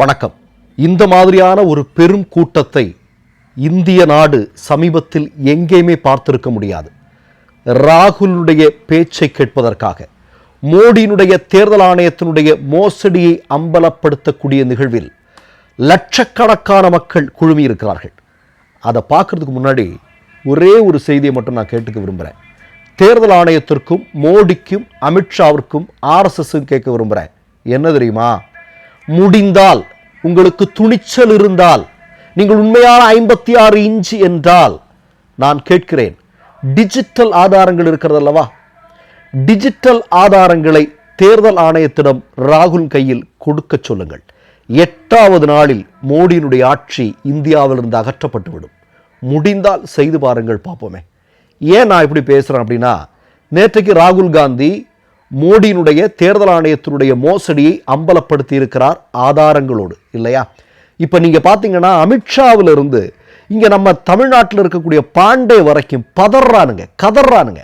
வணக்கம். இந்த மாதிரியான ஒரு பெரும் கூட்டத்தை இந்திய நாடு சமீபத்தில் எங்கேயுமே பார்த்திருக்க முடியாது. ராகுலுடைய பேச்சை கேட்பதற்காக மோடியினுடைய தேர்தல் ஆணையத்தினுடைய மோசடியை அம்பலப்படுத்தக்கூடிய நிகழ்வில் லட்சக்கணக்கான மக்கள் குழுமியிருக்கிறார்கள். அதை பார்க்கறதுக்கு முன்னாடி ஒரே ஒரு செய்தியை மட்டும் நான் கேட்டுக்க விரும்புகிறேன் தேர்தல் ஆணையத்திற்கும் மோடிக்கும் அமித்ஷாவிற்கும் ஆர்எஸ்எஸ்ஸும் கேட்க விரும்புகிறேன் என்ன தெரியுமா? முடிந்தால் உங்களுக்கு துணிச்சல் இருந்தால் நீங்கள் உண்மையான ஐம்பத்தி ஆறு இன்ச்சு என்றால் நான் கேட்கிறேன் டிஜிட்டல் ஆதாரங்கள் இருக்கிறது அல்லவா? டிஜிட்டல் ஆதாரங்களை தேர்தல் ஆணையத்திடம் ராகுல் கையில் கொடுக்க சொல்லுங்கள். எட்டாவது நாளில் மோடியினுடைய ஆட்சி இந்தியாவிலிருந்து அகற்றப்பட்டுவிடும். முடிந்தால் செய்து பாருங்கள் பார்ப்போமே. ஏன் நான் இப்படி பேசுகிறேன் அப்படின்னா நேற்றைக்கு ராகுல் காந்தி மோடியினுடைய தேர்தல் ஆணையத்தினுடைய மோசடியை அம்பலப்படுத்தி இருக்கிறார் ஆதாரங்களோடு இல்லையா? இப்போ நீங்கள் பார்த்தீங்கன்னா அமித்ஷாவிலிருந்து இங்கே நம்ம தமிழ்நாட்டில் இருக்கக்கூடிய பாண்டே வரைக்கும் பதறானுங்க கதறானுங்க.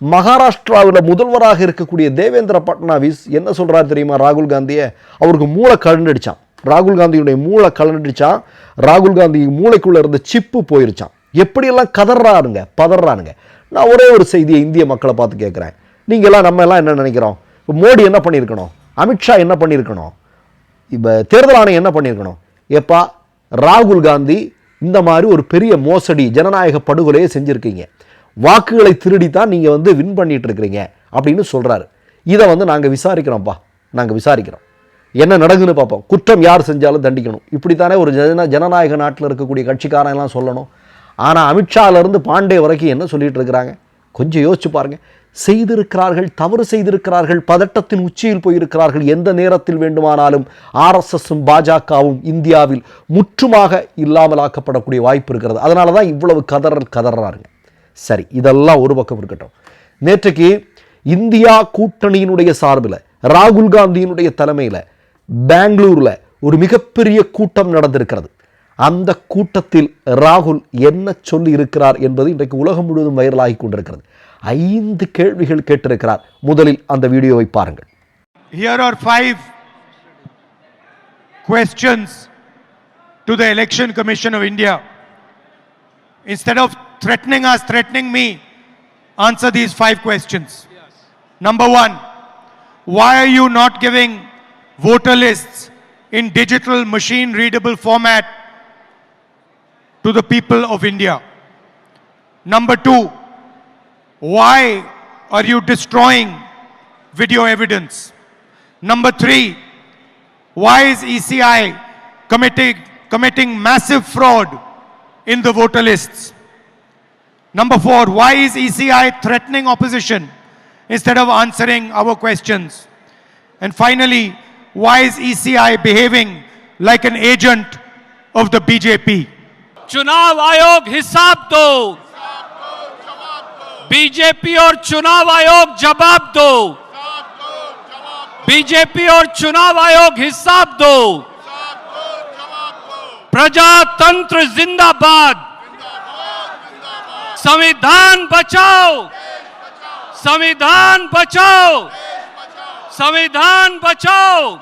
மகாராஷ்டிராவில் முதல்வராக இருக்கக்கூடிய தேவேந்திர பட்னாவிஸ் என்ன சொல்கிறார் தெரியுமா ராகுல் காந்தியை? அவருக்கு மூளை கலண்டடிச்சான் ராகுல் காந்தியுடைய மூளை கலண்டடிச்சான் ராகுல் காந்தி மூளைக்குள்ளே இருந்த சிப்பு போயிருச்சான் எப்படியெல்லாம் கதறானுங்க பதறானுங்க? நான் ஒரே ஒரு செய்தியை இந்திய மக்களை பார்த்து கேட்குறேன். நீங்களாம் நம்ம எல்லாம் என்ன நினைக்கிறோம்? இப்போ மோடி என்ன பண்ணியிருக்கணும்? அமித்ஷா என்ன பண்ணியிருக்கணும்? இப்போ தேர்தல் ஆணையம் என்ன பண்ணியிருக்கணும்? எப்பா ராகுல் காந்தி இந்த மாதிரி ஒரு பெரிய மோசடி ஜனநாயக படுகொலையை செஞ்சுருக்கீங்க. வாக்குகளை திருடி தான் நீங்கள் வந்து வின் பண்ணிகிட்டு இருக்கிறீங்க அப்படின்னு சொல்கிறாரு இதை வந்து நாங்கள் விசாரிக்கிறோம்ப்பா. நாங்கள் விசாரிக்கிறோம். என்ன நடக்குதுன்னு பார்ப்போம். குற்றம் யார் செஞ்சாலும் தண்டிக்கணும். இப்படித்தானே ஒரு ஜன ஜனநாயக நாட்டில் இருக்கக்கூடிய கட்சிக்காரன் எல்லாம் சொல்லணும். ஆனால் அமித்ஷாலேருந்து பாண்டே வரைக்கும் என்ன சொல்லிகிட்டு இருக்கிறாங்க கொஞ்சம் யோசிச்சு பாருங்கள் செய்திருக்கிறார்கள் தவறு செய்திருக்கிறார்கள் பதட்டத்தின் உச்சியில் போயிருக்கிறார்கள். எந்த நேரத்தில் வேண்டுமானாலும் ஆர்எஸ்எஸும் பாஜகவும் இந்தியாவில் முற்றுமாக இல்லாமலாக்கப்படக்கூடிய வாய்ப்பு இருக்கிறது. அதனால தான் இவ்வளவு கதறல் கதறாருங்க சரி இதெல்லாம் ஒரு பக்கம் இருக்கட்டும். நேற்றைக்கு இந்தியா கூட்டணியினுடைய சார்பில் ராகுல் காந்தியினுடைய தலைமையில் பெங்களூரில் ஒரு மிகப்பெரிய கூட்டம் நடந்திருக்கிறது. அந்த கூட்டத்தில் ராகுல் என்ன சொல்லி இருக்கிறார் என்பது இன்றைக்கு உலகம் முழுவதும் வைரலாகி கொண்டிருக்கிறது. ஐந்து கேள்விகள் கேட்டிருக்கிறார் முதலில் அந்த வீடியோவை பாருங்கள் Here are five questions to the Election Commission of India. Instead of threatening us, threatening me, answer these five questions. Number one, why are you not giving voter lists in digital machine readable format to the people of India? Number two, why are you destroying video evidence? Number three, why is ECI committing, committing massive fraud in the voter lists? Number four, why is ECI threatening opposition instead of answering our questions? And finally, why is ECI behaving like an agent of the BJP? चुनाव आयोग हिसाब दो BJP और चुनाव आयोग जवाब दो। BJP और चुनाव आयोग हिसाब दो। प्रजातंत्र जिंदाबाद। संविधान बचाओ। संविधान बचाओ। संविधान बचाओ।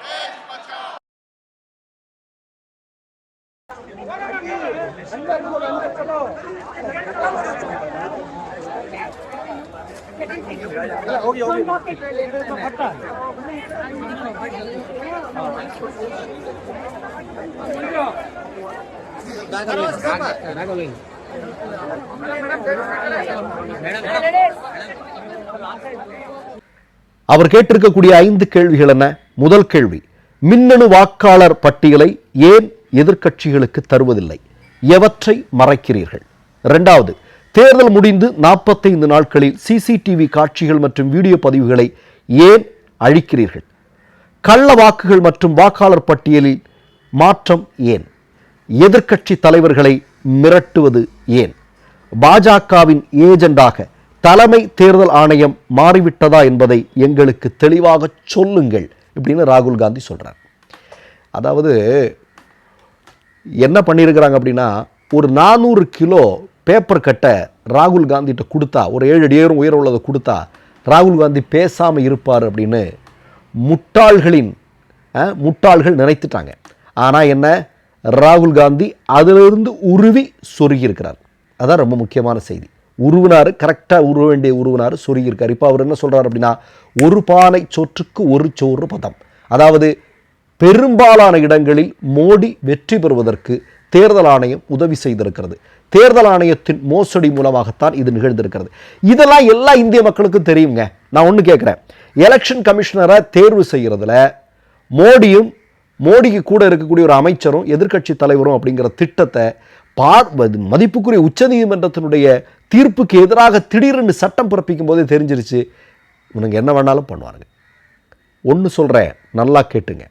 அவர் கேட்டிருக்கக்கூடிய ஐந்து கேள்விகள் என்ன? முதல் கேள்வி மின்னணு வாக்காளர் பட்டியலை ஏன் எதிர்க்கட்சிகளுக்கு தருவதில்லை. எவற்றை மறைக்கிறீர்கள்? இரண்டாவது தேர்தல் முடிந்து நாற்பத்தைந்து நாட்களில் சிசிடிவி காட்சிகள் மற்றும் வீடியோ பதிவுகளை ஏன் அழிக்கிறீர்கள்? கள்ள வாக்குகள் மற்றும் வாக்காளர் பட்டியலில் மாற்றம் ஏன்? எதிர்க்கட்சி தலைவர்களை மிரட்டுவது ஏன்? பாஜகவின் ஏஜெண்டாக தலைமை தேர்தல் ஆணையம் மாறிவிட்டதா என்பதை எங்களுக்கு தெளிவாக சொல்லுங்கள் இப்படின்னு ராகுல் காந்தி சொல்றார். அதாவது என்ன பண்ணியிருக்கிறாங்க அப்படின்னா ஒரு நானூறு கிலோ பேப்பர் கட்டை ராகுல் காந்திகிட்ட கொடுத்தா ஒரு ஏழு அடியேறும் உயரம் உள்ளதை கொடுத்தா ராகுல் காந்தி பேசாமல் இருப்பார் அப்படின்னு முட்டாள்களின் முட்டாள்கள் நினைத்துட்டாங்க. ஆனால் என்ன? ராகுல் காந்தி அதிலிருந்து உருவி சொருகி இருக்கிறார் அதான் ரொம்ப முக்கியமான செய்தி. உருவினார் கரெக்டாக உருவ வேண்டிய உருவினார் சொருகியிருக்கார். இப்போ அவர் என்ன சொல்கிறார் அப்படின்னா ஒரு பானை சொற்றுக்கு ஒரு சோறு பதம். அதாவது பெரும்பாலான இடங்களில் மோடி வெற்றி பெறுவதற்கு தேர்தல் ஆணையம் உதவி செய்திருக்கிறது. தேர்தல் ஆணையத்தின் மோசடி மூலமாகத்தான் இது நிகழ்ந்திருக்கிறது. இதெல்லாம் எல்லா இந்திய மக்களுக்கும் தெரியுங்க. நான் ஒன்று கேட்குறேன். எலெக்ஷன் கமிஷனரை தேர்வு செய்கிறதுல மோடியும் மோடிக்கு கூட இருக்கக்கூடிய ஒரு அமைச்சரும் எதிர்க்கட்சி தலைவரும் அப்படிங்கிற திட்டத்தை பார் மதிப்புக்குரிய உச்சநீதிமன்றத்தினுடைய தீர்ப்புக்கு எதிராக திடீரென்று சட்டம் பிறப்பிக்கும் போதே தெரிஞ்சிருச்சு. இவனுங்க என்ன வேணாலும் பண்ணுவாருங்க ஒன்று சொல்கிறேன் நல்லா கேட்டுங்க.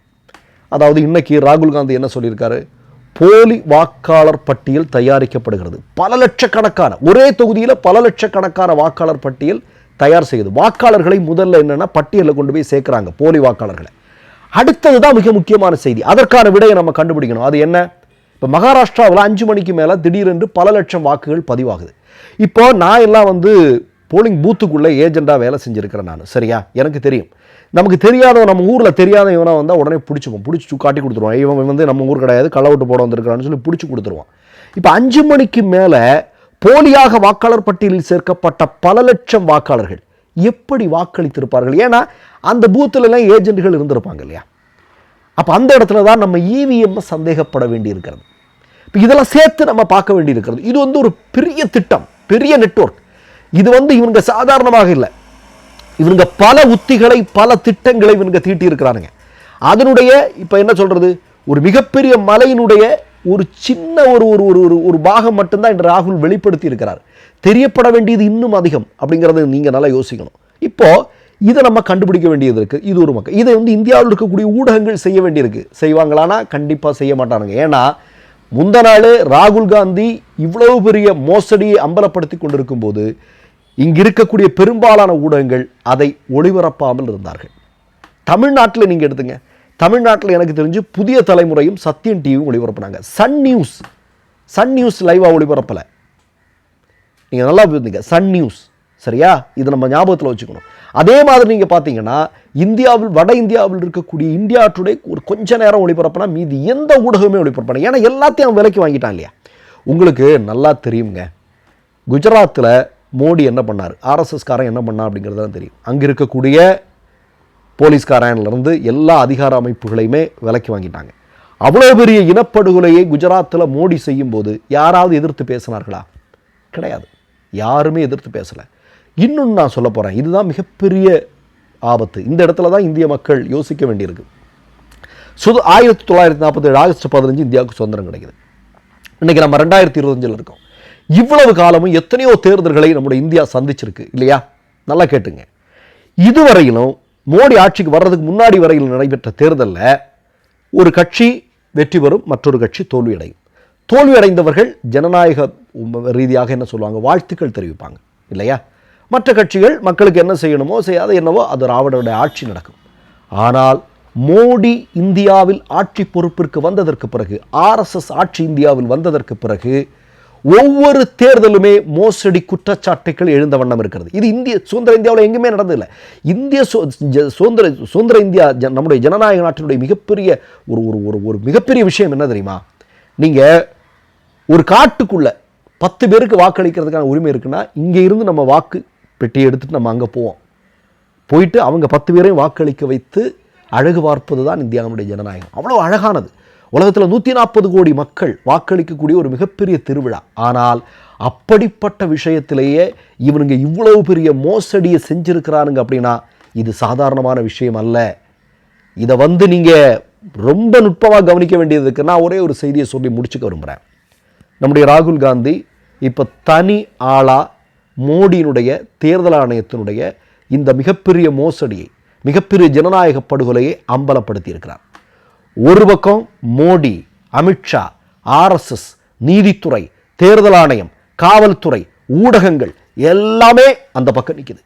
அதாவது இன்னைக்கு ராகுல் காந்தி என்ன சொல்லியிருக்காரு? போலி வாக்காளர் பட்டியல் தயாரிக்கப்படுகிறது. பல லட்சக்கணக்கான ஒரே தொகுதியில் பல லட்சக்கணக்கான வாக்காளர் பட்டியல் தயார் செய்யுது. வாக்காளர்களை முதல்ல என்னென்னா பட்டியலில் கொண்டு போய் சேர்க்குறாங்க போலி வாக்காளர்களை. அடுத்தது தான் மிக முக்கியமான செய்தி. அதற்கான விடையை நம்ம கண்டுபிடிக்கணும். அது என்ன? இப்போ மகாராஷ்டிராவில் அஞ்சு மணிக்கு மேலே திடீரென்று பல லட்சம் வாக்குகள் பதிவாகுது. இப்போ நான் எல்லாம் வந்து போலிங் பூத்துக்குள்ளே ஏஜெண்டாக வேலை செஞ்சுருக்கிறேன் நான். சரியா? எனக்கு தெரியும். நமக்கு தெரியாதவன் நம்ம ஊரில் தெரியாத இவனை வந்தால் உடனே பிடிச்சிப்போம் பிடிச்சி காட்டி கொடுத்துருவான். இவன் வந்து நம்ம ஊர் கிடையாது. களவுட்டு போட வந்திருக்கிறான்னு சொல்லி பிடிச்சி கொடுத்துருவான். இப்போ அஞ்சு மணிக்கு மேலே போலியாக வாக்காளர் பட்டியலில் சேர்க்கப்பட்ட பல லட்சம் வாக்காளர்கள் எப்படி வாக்களித்திருப்பார்கள்? ஏன்னா அந்த பூத்துலலாம் எல்லாம் ஏஜென்ட்கள் இருந்திருப்பாங்க இல்லையா? அப்போ அந்த இடத்துல தான் நம்ம இவிஎம் சந்தேகப்பட வேண்டியிருக்கிறது. இப்போ இதெல்லாம் சேர்த்து நம்ம பார்க்க வேண்டியிருக்கிறது. இது வந்து ஒரு பெரிய திட்டம் பெரிய நெட்வொர்க் இது வந்து இவங்க சாதாரணமாக இல்லை. இவங்க பல உத்திகளை பல திட்டங்களை இவங்க தீட்டி இருக்கிறானுங்க அதனுடைய இப்போ என்ன சொல்றது? ஒரு மிகப்பெரிய மலையினுடைய ஒரு சின்ன ஒரு ஒரு ஒரு ஒரு ஒரு பாகம் மட்டும்தான் இன்று ராகுல் வெளிப்படுத்தி இருக்கிறார் தெரியப்பட வேண்டியது இன்னும் அதிகம் அப்படிங்கிறத நீங்கள் நல்லா யோசிக்கணும். இப்போ இதை நம்ம கண்டுபிடிக்க வேண்டியது இருக்கு. இது ஒரு மக்கள். இதை வந்து இந்தியாவில் இருக்கக்கூடிய ஊடகங்கள் செய்ய வேண்டியிருக்கு. செய்வாங்களானா? கண்டிப்பாக செய்ய மாட்டானுங்க. ஏன்னா முந்த நாள் ராகுல் காந்தி இவ்வளவு பெரிய மோசடியை அம்பலப்படுத்தி கொண்டிருக்கும் போது இங்கு இருக்கக்கூடிய பெரும்பாலான ஊடகங்கள் அதை ஒளிபரப்பாமல் இருந்தார்கள். தமிழ்நாட்டில் நீங்கள் எடுத்துங்க. தமிழ்நாட்டில் எனக்கு தெரிஞ்சு புதிய தலைமுறையும் சத்தியம் டிவியும் ஒளிபரப்புனாங்க. Sun News. சன் நியூஸ் லைவாக ஒளிபரப்பலை. நீங்கள் நல்லா இருந்தீங்க சன் நியூஸ். சரியா? இது நம்ம ஞாபகத்தில் வச்சுக்கணும். அதே மாதிரி நீங்கள் பார்த்தீங்கன்னா இந்தியாவில் வட இந்தியாவில் இருக்கக்கூடிய இந்தியா டுடே ஒரு கொஞ்ச நேரம் ஒளிபரப்புனா மீதி எந்த ஊடகமே ஒளிபரப்பான ஏன்னா எல்லாத்தையும் அவன் விலைக்கு வாங்கிட்டான் இல்லையா? உங்களுக்கு நல்லா தெரியுங்க குஜராத்தில் மோடி என்ன பண்ணார்? ஆர்எஸ்எஸ்காரன் என்ன பண்ணா அப்படிங்கிறது தெரியும். அங்கே இருக்கக்கூடிய போலீஸ்காரன்லேருந்து எல்லா அதிகார அமைப்புகளையுமே விலைக்கு வாங்கிட்டாங்க. அவ்வளோ பெரிய இனப்படுகொலையை குஜராத்தில் மோடி செய்யும்போது யாராவது எதிர்த்து பேசினார்களா? கிடையாது. யாருமே எதிர்த்து பேசலை. இன்னொன்று நான் சொல்ல போகிறேன் இதுதான் மிகப்பெரிய ஆபத்து. இந்த இடத்துல தான் இந்திய மக்கள் யோசிக்க வேண்டியிருக்கு. சுது ஆயிரத்தி தொள்ளாயிரத்தி நாற்பத்தேழு ஆகஸ்ட் பதினஞ்சு இந்தியாவுக்கு சுதந்திரம் கிடைக்குது. இன்றைக்கி நம்ம ரெண்டாயிரத்தி இருபத்தஞ்சில் இருக்கோம். இவ்வளவு காலமும் எத்தனையோ தேர்தல்களை நம்முடைய இந்தியா சந்திச்சிருக்கு இல்லையா? நல்லா கேட்டுங்க. இதுவரையிலும் மோடி ஆட்சிக்கு வர்றதுக்கு முன்னாடி வரையில் நடைபெற்ற தேர்தலில் ஒரு கட்சி வெற்றி பெறும் மற்றொரு கட்சி தோல்வியடையும். தோல்வியடைந்தவர்கள் ஜனநாயக ரீதியாக என்ன சொல்லுவாங்க? வாழ்த்துக்கள் தெரிவிப்பாங்க இல்லையா? மற்ற கட்சிகள் மக்களுக்கு என்ன செய்யணுமோ செய்யாத என்னவோ அது ராவணனுடைய ஆட்சி நடக்கும். ஆனால் மோடி இந்தியாவில் ஆட்சி பொறுப்பிற்கு வந்ததற்கு பிறகு ஆர்எஸ்எஸ் ஆட்சி இந்தியாவில் வந்ததற்கு பிறகு ஒவ்வொரு தேர்தலுமே மோசடி குற்றச்சாட்டுகள் எழுந்த வண்ணம் இருக்கிறது. இது இந்திய சுதந்திர இந்தியாவில் எங்குமே நடந்ததில்லை. இந்திய ஜ- சுதந்திர சுதந்திர இந்தியா நம்முடைய ஜனநாயக நாட்டினுடைய மிகப்பெரிய ஒரு ஒரு ஒரு ஒரு மிகப்பெரிய விஷயம் என்ன தெரியுமா? நீங்கள் ஒரு காட்டுக்குள்ளே பத்து பேருக்கு வாக்களிக்கிறதுக்கான உரிமை இருக்குன்னா இங்கே இருந்து நம்ம வாக்கு பெட்டியை எடுத்துகிட்டு நம்ம அங்கே போவோம். போயிட்டு அவங்க பத்து பேரையும் வாக்களிக்க வைத்து அழகு பார்ப்பது தான் இந்தியாவுடைய ஜனநாயகம். அவ்வளோ அழகானது. உலகத்தில் நூற்றி நாற்பது கோடி மக்கள் வாக்களிக்கக்கூடிய ஒரு மிகப்பெரிய திருவிழா. ஆனால் அப்படிப்பட்ட விஷயத்திலேயே இவனுங்க இவ்வளவு பெரிய மோசடியை செஞ்சுருக்கிறானுங்க அப்படின்னா இது சாதாரணமான விஷயம் அல்ல. இதை வந்து நீங்கள் ரொம்ப நுட்பமாக கவனிக்க வேண்டியது இருக்கு. நான் ஒரே ஒரு செய்தியை சொல்லி முடிச்சுக்க விரும்புகிறேன் நம்முடைய ராகுல் காந்தி இப்போ தனி ஆளாக மோடியினுடைய தேர்தல் ஆணையத்தினுடைய இந்த மிகப்பெரிய மோசடியை மிகப்பெரிய ஜனநாயக படுகொலையை அம்பலப்படுத்தியிருக்கிறார். ஒரு பக்கம் மோடி அமித்ஷா ஆர்எஸ்எஸ் நீதித்துறை தேர்தல் ஆணையம் காவல்துறை ஊடகங்கள் எல்லாமே அந்த பக்கம் நிற்கிது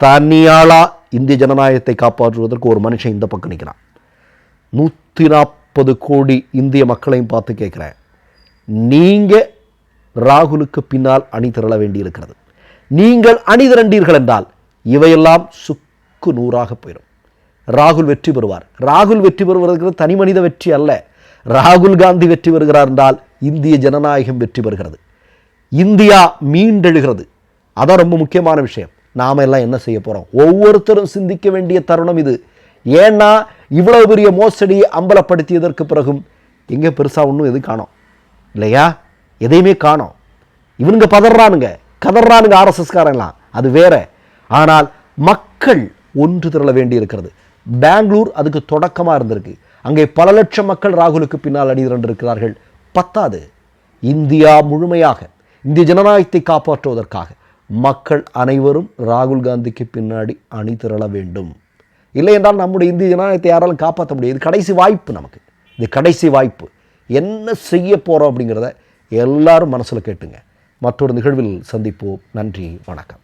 தனியாளா இந்திய ஜனநாயகத்தை காப்பாற்றுவதற்கு ஒரு மனுஷன் இந்த பக்கம் நிற்கிறான் நூற்றி நாற்பது கோடி இந்திய மக்களையும் பார்த்து கேட்குறேன். நீங்கள் ராகுலுக்கு பின்னால் அணி திரள வேண்டியிருக்கிறது. நீங்கள் அணி திரண்டீர்கள் என்றால் இவையெல்லாம் சுக்கு நூறாக போயிடும் ராகுல் வெற்றி பெறுவார். ராகுல் வெற்றி பெறுவதற்கு தனி மனித வெற்றி அல்ல. ராகுல் காந்தி வெற்றி பெறுகிறார் என்றால் இந்திய ஜனநாயகம் வெற்றி பெறுகிறது. இந்தியா மீண்டெழுகிறது. அதான் ரொம்ப முக்கியமான விஷயம். நாம எல்லாம் என்ன செய்ய போறோம்? ஒவ்வொருத்தரும் சிந்திக்க வேண்டிய தருணம் இது. ஏன்னா இவ்வளவு பெரிய மோசடியை அம்பலப்படுத்தியதற்கு பிறகும் எங்கே பெருசா ஒன்றும் எது காணோம். இல்லையா? எதையுமே காணோம். இவனுங்க பதறானுங்க. கதறானுங்க ஆர்எஸ்எஸ்காரங்களாம் அது வேற. ஆனால் மக்கள் ஒன்று திரள வேண்டி இருக்கிறது பெங்களூர் அதுக்கு தொடக்கமாக இருந்திருக்கு. அங்கே பல லட்சம் மக்கள் ராகுலுக்கு பின்னால் அணிதிரண்டிருக்கிறார்கள் பத்தாது. இந்தியா முழுமையாக இந்திய ஜனநாயகத்தை காப்பாற்றுவதற்காக மக்கள் அனைவரும் ராகுல் காந்திக்கு பின்னாடி அணி திரள வேண்டும். இல்லை என்றால் நம்முடைய இந்திய ஜனநாயகத்தை யாராலும் காப்பாற்ற முடியாது. இது கடைசி வாய்ப்பு நமக்கு. இது கடைசி வாய்ப்பு. என்ன செய்ய போகிறோம் அப்படிங்கிறத எல்லாரும் மனசில் கேட்டுங்க. மற்றொரு நிகழ்வில் சந்திப்போம். நன்றி. வணக்கம்.